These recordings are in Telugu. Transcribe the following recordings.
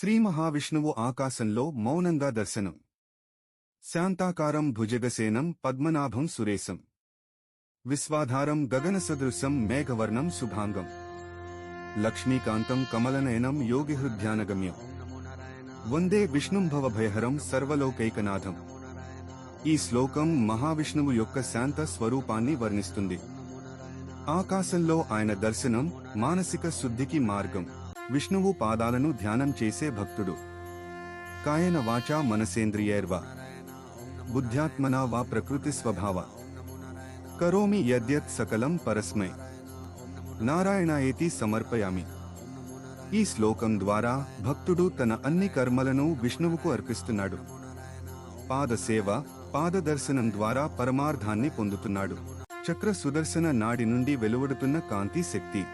శ్రీ మహావిష్ణువు ఆకాశంలో మౌనంగా దర్శనం. శాంతాకారం భుజగసేనం పద్మనాభం సురేశం. విశ్వాధారం గగనసదృశం మేఘవర్ణం శుభాంగం. లక్ష్మీకాంతం కమలనయనం యోగిహృద్యానగమ్యం. వందే విష్ణుంభవభయహరం సర్వలోకైకనాథం. ఈ శ్లోకం మహావిష్ణువు యొక్క శాంత స్వరూపాన్ని వర్ణిస్తుంది. ఆకాశంలో ఆయన దర్శనం మానసిక శుద్ధికి మార్గం. విష్ణువు పాదాలను ధ్యానం చేసే భక్తుడు. కాయన వాచా మనసేంద్రియైర్వా. బుద్ధ్యాత్మనా వా ప్రకృతి స్వభావ. కరోమి యద్యత్ సకలం పరస్మై. నారాయణాయేతి సమర్పయామి. ఈ శ్లోకం ద్వారా భక్తుడు తన అన్ని కర్మలను విష్ణువుకు అర్పిస్తున్నాడు. పాదసేవ పాదదర్శనం ద్వారా పరమార్థాన్ని పొందుతున్నాడు. చక్ర సుదర్శన నాడి నుండి వెలువడుతున్న కాంతి శక్తి.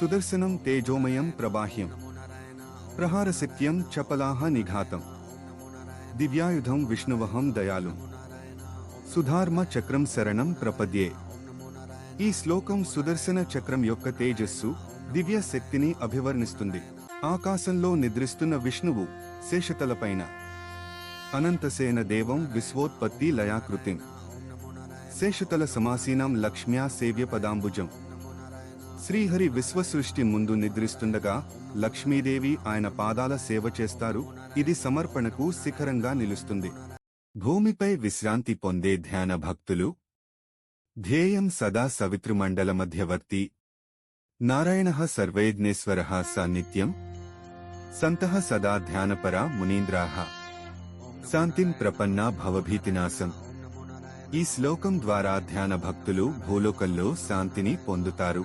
సుదర్శనం తేజోమయం ప్రబాహ్యం ప్రహారశక్త్యం చపలాహ నిఘాతం. దివ్యాయుధం విష్ణువహం దయాలు సుధార్మ చక్రం శరణం ప్రపద్యే. ఈ శ్లోకం సుదర్శన చక్రం యొక్క తేజస్సు దివ్య శక్తిని అభివర్ణిస్తుంది. ఆకాశంలో నిద్రిస్తున్న విష్ణువు శేషతలపైన. అనంతసేన దేవం విశ్వోత్పత్తి లయాకృతిం. శేషతల సమాసీనం లక్ష్మ్యా సేవ్య పదాంబుజం శ్రీహరి విశ్వసృష్టి ముందు నిద్రిస్తుండగా లక్ష్మీదేవి ఆయన పాదాల సేవ చేస్తారు. ఇది సమర్పణకు శిఖరంగా నిలుస్తుంది. భూమిపై విశ్రాంతి పొందే ధ్యాన భక్తులు. ధ్యేయం సదా సవితృమండల మధ్యవర్తి. నారాయణ సర్వేజ్ఞేశ్వర సాన్నిత్యం సంతః సదా ధ్యానపరా మునీంద్రాః. శాంతిం ప్రపన్నా భవభీతినాశం. ఈ శ్లోకం ద్వారా ధ్యాన భక్తులు భూలోకంలో శాంతిని పొందుతారు.